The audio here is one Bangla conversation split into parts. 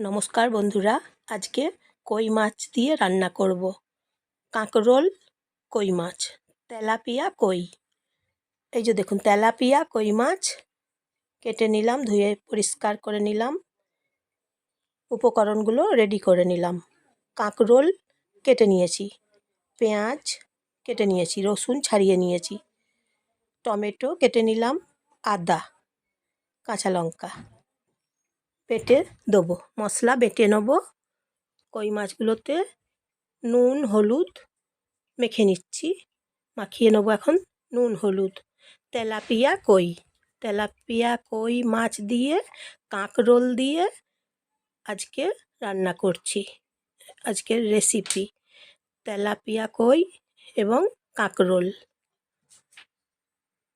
নমস্কার বন্ধুরা, আজকে কই মাছ দিয়ে রান্না করব। কাঁকরোল, কই মাছ, তেলাপিয়া, কই। এই যে দেখুন, তেলাপিয়া, কই মাছ কেটে নিলাম, ধুয়ে পরিষ্কার করে নিলাম, উপকরণগুলো রেডি করে নিলাম। কাঁকরোল কেটে নিয়েছি, পেঁয়াজ কেটে নিয়েছি, রসুন ছাড়িয়ে নিয়েছি, টমেটো কেটে নিলাম, আদা, কাঁচা লঙ্কা। বেটে দেবো। মশলা বেটে নেব। কই মাছগুলোতে নুন, হলুদ মেখে নিচ্ছি। মাখিয়ে নেব এখন নুন, হলুদ। তেলাপিয়া কই? তেলাপিয়া কই মাছ দিয়ে, কাঁকরোল দিয়ে আজকে রান্না করছি। আজকের রেসিপি তেলাপিয়া কই এবং কাঁকরোল।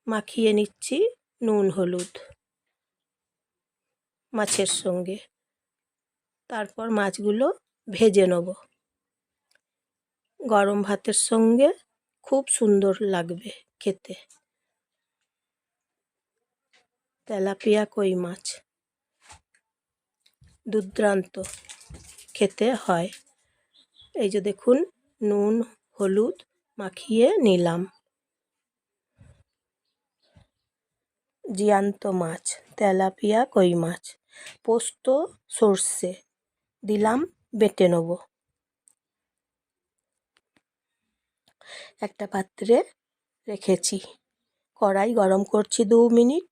মাখিয়ে নিচ্ছি নুন, হলুদ। মাছের সঙ্গে। তারপর মাছগুলো ভেজে নেব। গরম ভাতের সঙ্গে খুব সুন্দর লাগবে খেতে। তেলাপিয়া কই মাছ। দুর্দ্রান্ত খেতে হয়। এই যে দেখুন, নুন, হলুদ মাখিয়ে নিলাম। জিয়ান্ত মাছ, তেলাপিয়া কই মাছ। পোস্ত সর্ষে দিলাম, বেটে নেব। একটা পাত্রে রেখেছি। কড়াই গরম করছি দু মিনিট।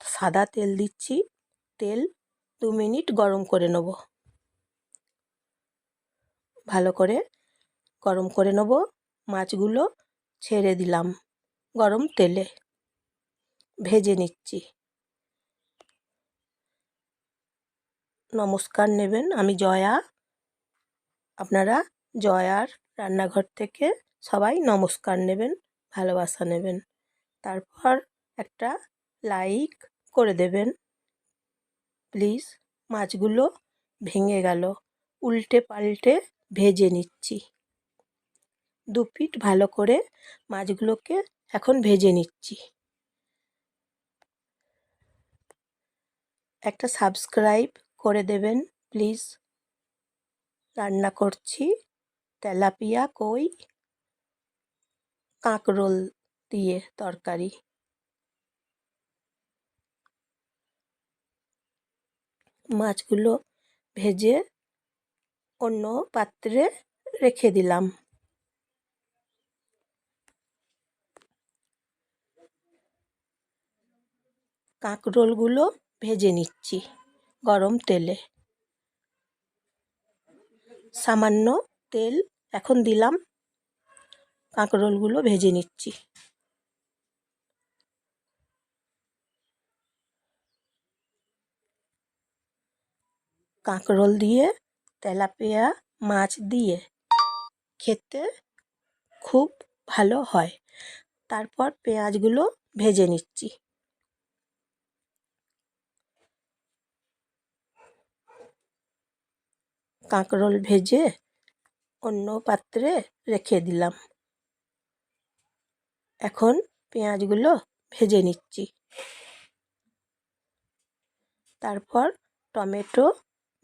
সাদা তেল দিচ্ছি। তেল দু মিনিট গরম করে নেব। ভালো করে গরম করে নেব। মাছগুলো ছেড়ে দিলাম গরম তেলে। ভেজে নিচ্ছি। নমস্কার নেবেন। আমি জয়া। আপনারা জয়ার রান্নাঘর থেকে সবাই নমস্কার নেবেন, ভালোবাসা নেবেন। তারপর একটা লাইক করে দেবেন। প্লিজ মাছগুলো ভেঙে গেল। উল্টে পাল্টে ভেজে নিচ্ছি। দু পিঠ ভালো করে মাছগুলোকে এখন ভেজে নিচ্ছি। একটা সাবস্ক্রাইব করে দেবেন প্লিজ রান্না করছি। তেলাপিয়া, কই? কাঁকরোল দিয়ে তরকারি। মাছগুলো ভেজে অন্য পাত্রে রেখে দিলাম। কাঁকরোলগুলো ভেজে নিচ্ছি। গরম তেলে। সামান্য তেল এখন দিলাম। কাঁকরোলগুলো ভেজে নিচ্ছি। কাঁকরোল দিয়ে তেলাপিয়া মাছ দিয়ে খেতে খুব ভালো হয়। তারপর পেঁয়াজগুলো ভেজে নিচ্ছি। কাঁকরোল ভেজে অন্য পাত্রে রেখে দিলাম। এখন পেঁয়াজগুলো ভেজে নিচ্ছি। তারপর টমেটো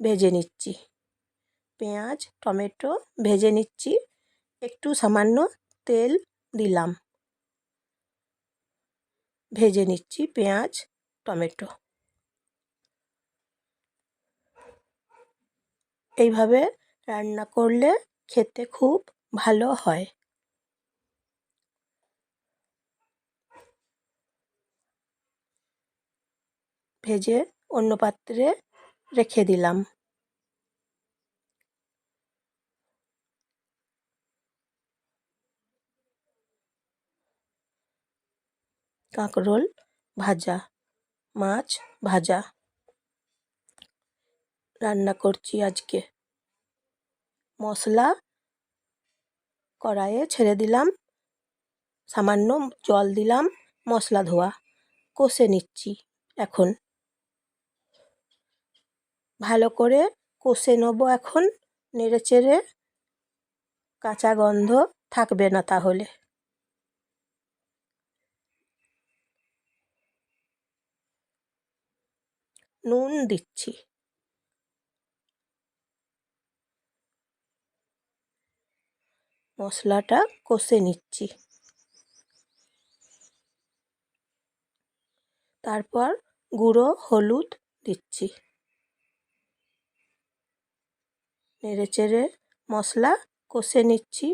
ভেজে নিচ্ছি। পেঁয়াজ, টমেটো ভেজে নিচ্ছি। একটু সামান্য তেল দিলাম। ভেজে নিচ্ছি পেঁয়াজ, টমেটো। এইভাবে রান্না করলে খেতে খুব ভালো হয়। ভেজে অন্য পাত্রে রেখে দিলাম। কাঁকরোল ভাজা, মাছ ভাজা। রান্না করছি আজকে। মশলা কড়াইয়ে ছেড়ে দিলাম। সামান্য জল দিলাম, মশলা ধোয়া। কষে নিচ্ছি এখন। ভালো করে কষে নেব এখন। নেড়ে চেড়ে কাঁচা গন্ধ থাকবে না তাহলে। নুন দিচ্ছি। মশলাটা কষে নিচ্ছি। তারপর গুঁড়ো, হলুদ দিচ্ছি। নেড়ে চেড়ে মশলা কষে নিচ্ছি।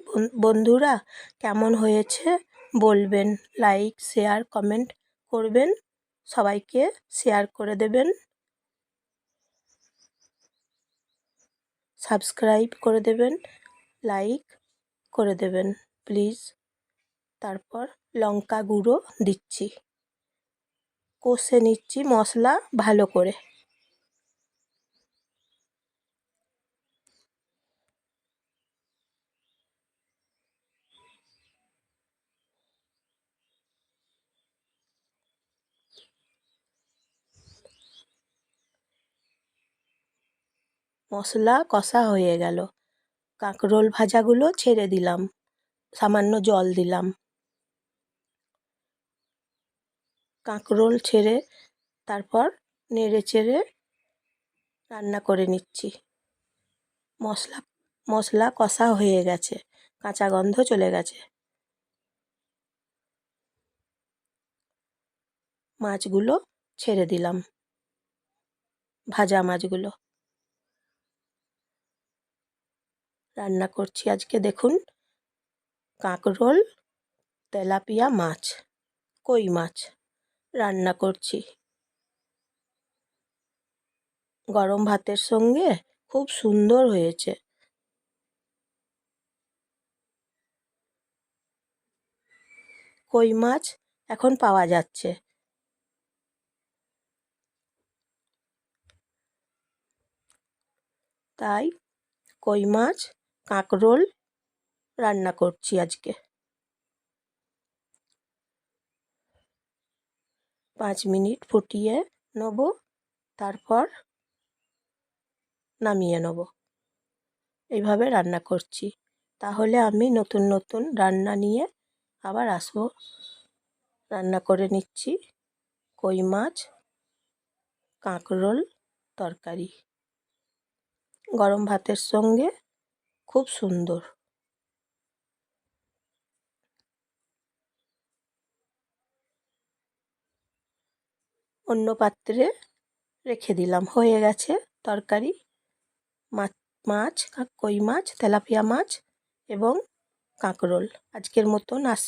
বন্ধুরা কেমন হয়েছে বলবেন, লাইক, শেয়ার, কমেন্ট করবেন, সবাইকে শেয়ার করে দেবেন। সাবস্ক্রাইব করে দেবেন, লাইক করে দেবেন প্লিজ তারপর লঙ্কা গুঁড়ো দিচ্ছি। কষে নিচ্ছি মশলা ভালো করে। মশলা কষা হয়ে গেল। কাঁকরোল ভাজাগুলো ছেড়ে দিলাম। সামান্য জল দিলাম। কাঁকরোল ছেড়ে তারপর নেড়ে চেড়ে রান্না করে নিচ্ছি। মশলা মশলা কষা হয়ে গেছে। কাঁচা গন্ধ চলে গেছে। মাছগুলো ছেড়ে দিলাম। ভাজা মাছগুলো। রান্না করছি আজকে, দেখুন। কাঁকরোল, তেলাপিয়া মাছ, কই মাছ রান্না করছি। গরম ভাতের সঙ্গে খুব সুন্দর হয়েছে। কই মাছ এখন পাওয়া যাচ্ছে। তাই কই মাছ কাঁকরোল রান্না করছি আজকে। পাঁচ মিনিট ফুটিয়ে নেব, তারপর নামিয়ে নেব। এইভাবে রান্না করছি। তাহলে আমি নতুন নতুন রান্না নিয়ে আবার আসব। রান্না করে নিচ্ছি কই মাছ, কাঁকরোল তরকারি। গরম ভাতের সঙ্গে খুব সুন্দর। অন্য পাত্রে রেখে দিলাম। হয়ে গেছে তরকারি মাছ মাছ কই মাছ, তেলাপিয়া মাছ এবং কাঁকরোল। আজকের মতন আস